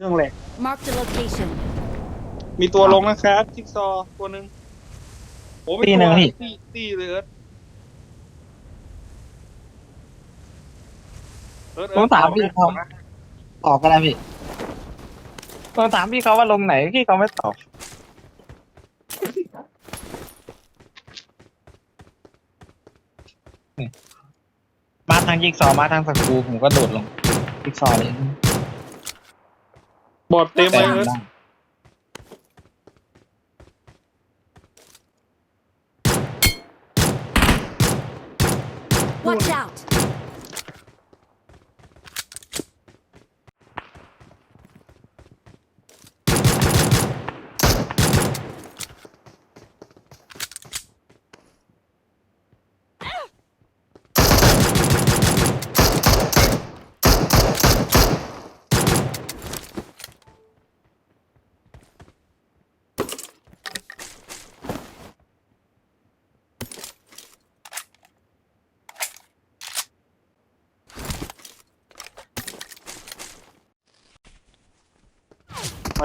เครื่องแหลก Marked a location. มีตัวลงนะครับจิ๊กซอว์ตัวหนึ่งโอ้ไม่ตีหนึ่งตัวพี่ ตีตีเลยเอิร์ธเอิร์ธผมถามพี่เอิร์ธเขาตอบก็ได้พี่ผมถามพี่เขาว่าลงไหนพี่เขาไม่ตอบนี่มาทางยิกซอว์มาทางสกรูผมก็โดดลงยิกซอว์เลย บอดเต็มเลยเอิร์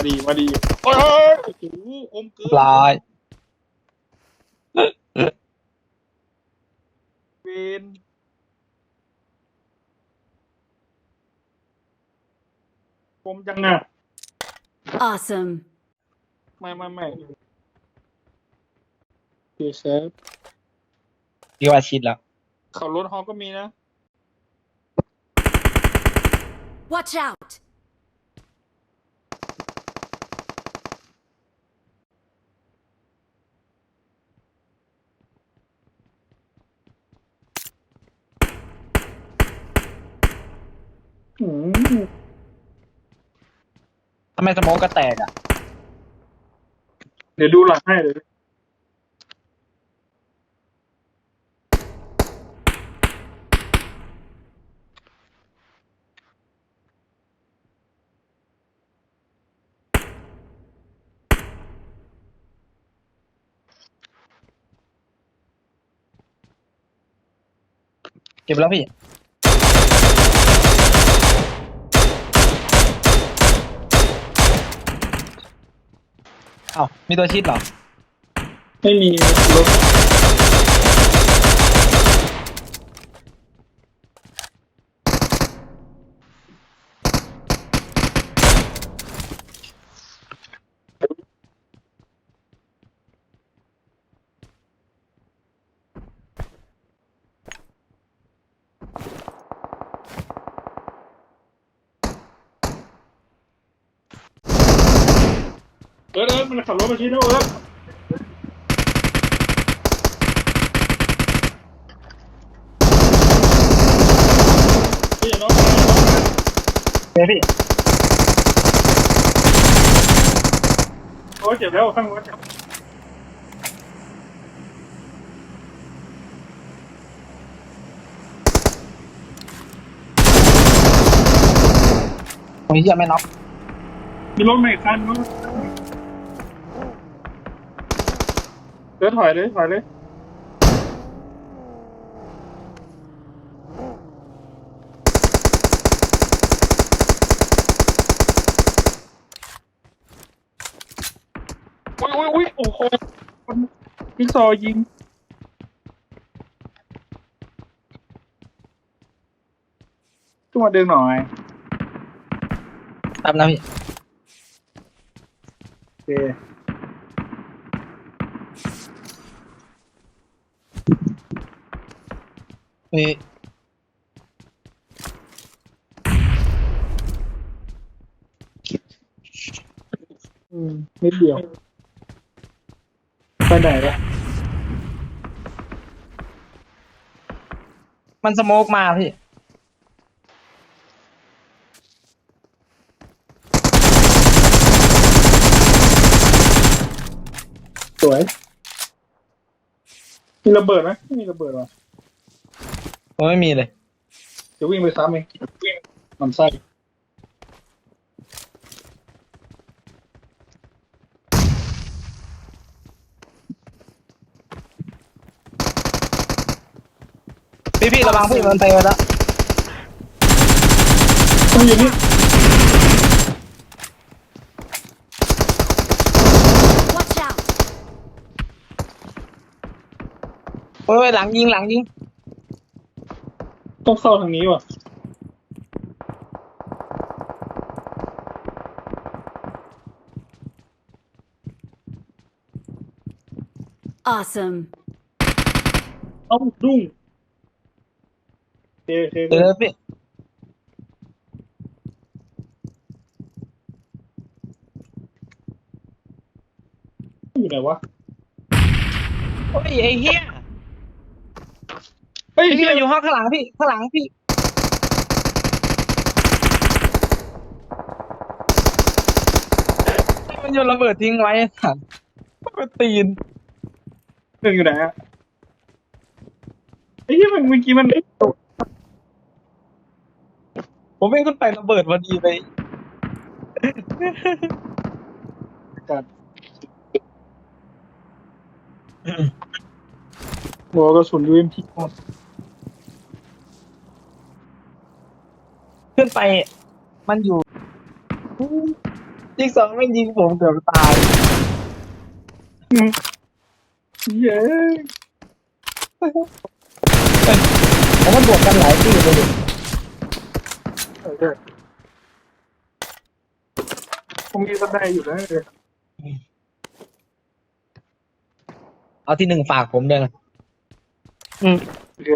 ดีมาดีโอ้ยโอ้โหคมเกินลายเวนผมจังอะ Awesome. ไม่ไม่ไม่เดี๋ยวเชฟพี่ว่าชิดแล้วขับรถฮอก็มีนะ Watch out! อืมทำไมสโมองก็แตกอะ เดี๋ยวดูหลังให้เลยเก็บแล้วพี่ อ้ามีตัวชิดเหรอ ไม่มีรถ เออเออมันขับรถมาชี้แล้วเออพี่อย่าน้องมาอย่าน้องมาเฮ้ยพี่โอ้ยเจ็บแล้วข้างรถเจ็บตรงนี้ยังไม่น็อกมีรถมาอีกคันมั้ง เดินถอยเลยถอยเลยโอ้ยโอ้ยโอ้ยโอ้โหมันยิงซอยิงต้องมาดึงหน่อย ตามนะพี่โอเค เฮ้ยอืมนิดเดียว ไปไหนละมันสโมกมาพี่ สวย มีระเบิดไหมไม่มีระเบิดหร มัไม่มีเลย จะวิ่งไปซ้ำเองมันไส้พี่พี่ระวังพี่มันไปแล้วมันอยู่นี่ Watch out! โอ้ยหลังยิงหลังยิง ต้องเข้าทางนี้ว่ะ Awesome. เอ้าดุ้งโอเคโอเคเออพี่อยู่ไหนวะ โอ้ยไอ้เหี้ยเฮ้ ยไอ้เฮีเหี้ยยอยู่ห้องข้างหลังพี่ข้างหลังพี่มันโยนระเบิดทิ้งไว้ไอ้สัตว์มันตีนหนึ่งอยู่ไหนอะไอ้เหี้ยมันเมื่อกี้มันผมไม่งขึ้นไประเบิดพอดีเลยกัดหัวกระสุนยูเอ็มพีหมด ขึ้นไป มันอยู่ยิงสองไม่งยิงผมเกือบตายเย้ผมมันบวกกันหลายที่เลยดิโอเคผมมีสไนด์อยู่นะเออเอาที่หนึ่งฝากผมด้วยนะโอเค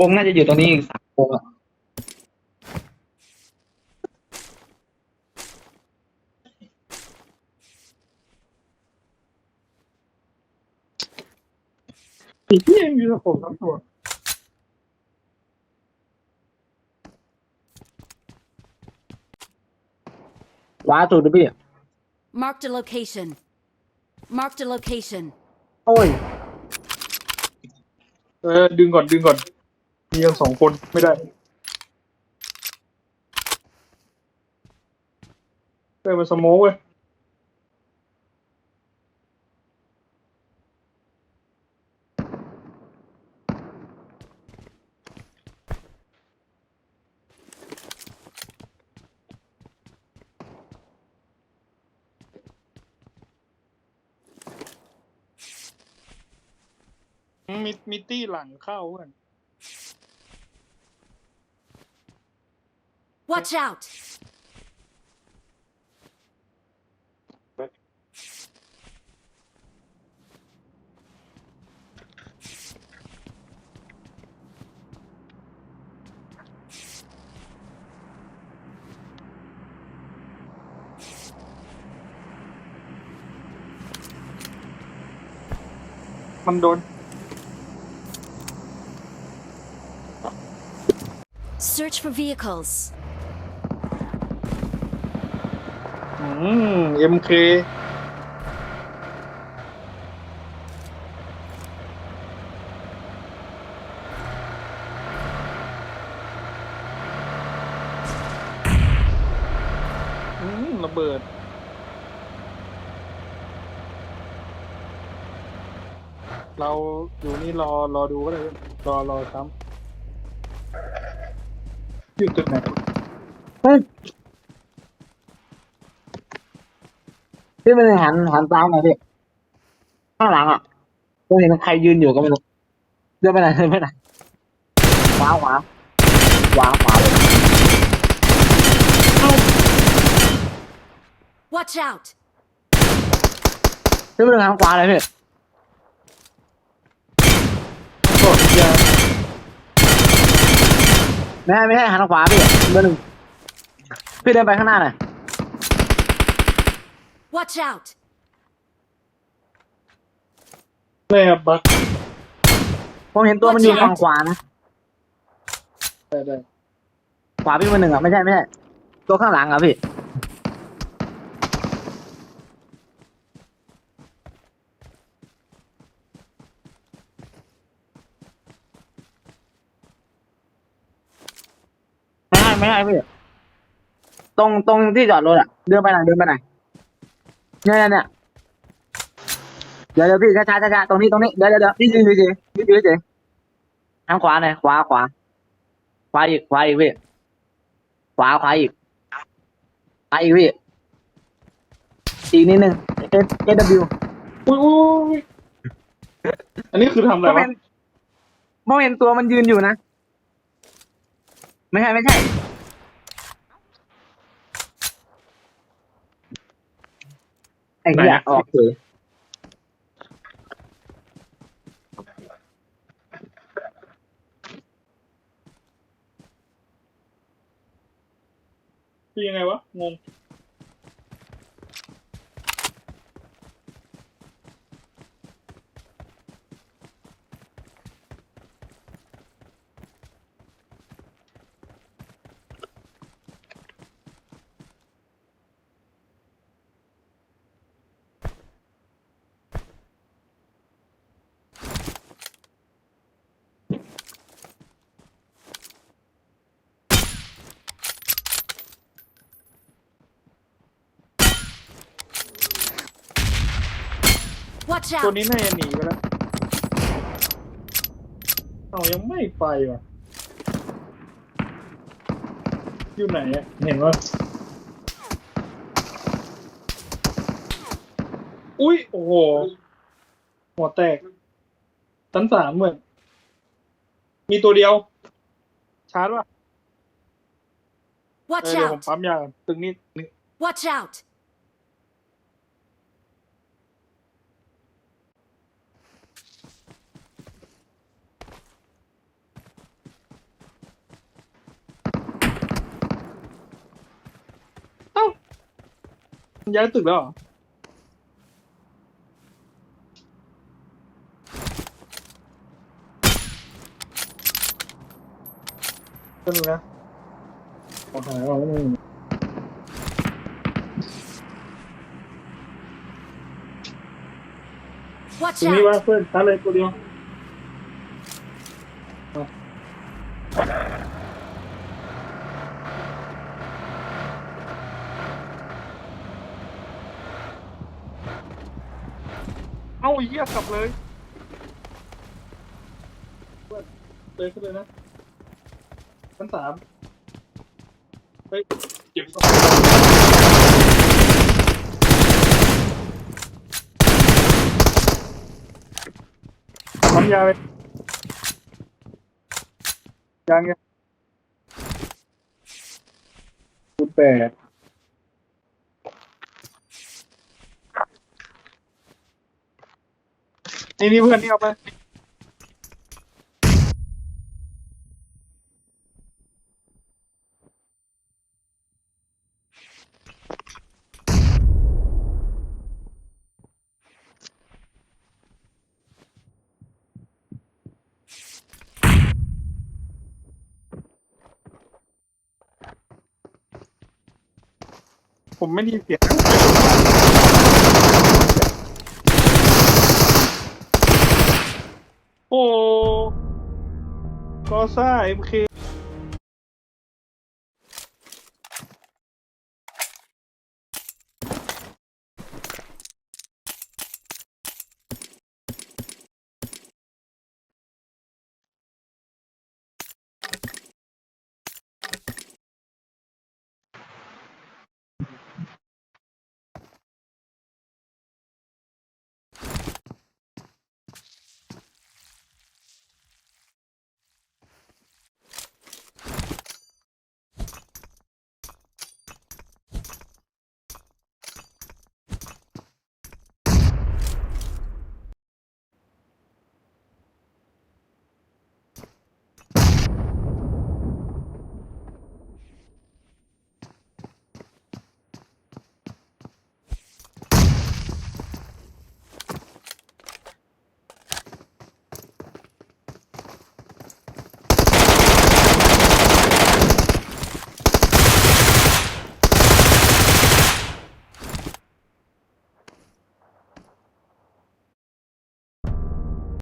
วงน่าจะอยู่ตรงนี้อีกสามวงอะ อีกที่ยังมีสะโพกทั้งตัวว้าสุดเลยพี่ Marked a location. Marked a location. โอ้ย เออ ดึงก่อนดึงก่อน มีกันสองคนไม่ได้เออมันสโมกเว้ย มีมีตี้หลังเข้าเว้ย Watch out. มันโดน Search for vehicles. อืมเอ็มเคอืมระเบิด เราอยู่นี่รอรอดูก็ได้ รอรอซ้ำ อยู่จุดไหนเฮ้ยพี่มันหันหันตามหน่อยพี่ข้างหลังอะผมเห็นใครยืนอยู่ก็ไม่รู้เดินไปไหนเดินไปไหนขวาขวาขวาขวาเลย Watch out. พี่มันหันขวาเลยพี่ โอ้ยยา ไม่ใช่ไม่ใช่หันขวาพี่เบอร์หนึ่งพี่เดินไปข้างหน้าหน่อย Watch out. แม่บักผมเห็นตัวมันอยู่ฝั่งขวานะ ได้ได้ขวาพี่เบอร์หนึ่งอะไม่ใช่ไม่ใช่ ตัวข้างหลังอะพี่ ไม่ใช่ไม่ใช่พี่ตรงตรงที่จอดรถอะ เดินไปไหนเดินไปไหนเนี่ยเนี่ยเนี่ยเดี๋ยวเดี๋ยวพี่ช้าช้าช้าช้าตรงนี้ตรงนี้เดี๋ยวเดี๋ยวเดี๋ยวพี่ยืนยืนยืนยืนยืนทางขวาหน่อยขวาขวา ขวาอีกขวาอีกพี่ขวาขวาอีกขวาอีกพี่อีกนิดนึง S S W อุ้ยอุ้ยอันนี้คือทำอะไรก็เป็วะนโมเห็นตัวมันยืนอยู่นะ ไม่ใช่ไม่ใช่ ไอ้เหี้ยออกเลย คือยังไงวะ งง Watch ตัว out! นี้น่าจะหนีไปแล้วเอายังไม่ไปว่ะ อยู่ไหนอะเห็นว่าอุ้ยโอ้โห หัวแตกชั้นสามเหมือน มีตัวเดียว ชาร์จว่ะ เอ Watch อเดี๋ยวผม out! ปั๊มยาก่อนตึงนี่นี่ Watch out! ย้ายตึกแล้วเหรอก็ดูนะขอหายเอาแล้วมึง Watch ตรงนี้ว่า out! เพื่อนชาร์จเลยตัวเดีย เอาไอ้เหี้ยกลับเลยเพื่อนเลยขึ้นเลยนะชั้นสามเฮ้ยเก็บสองทำยาไปยังยังคูณแปด นี่นี่เพื่อนนี่เอาไปผมไม่ได้ยินเสียง โอ้ก็ซ่าเอ็มเค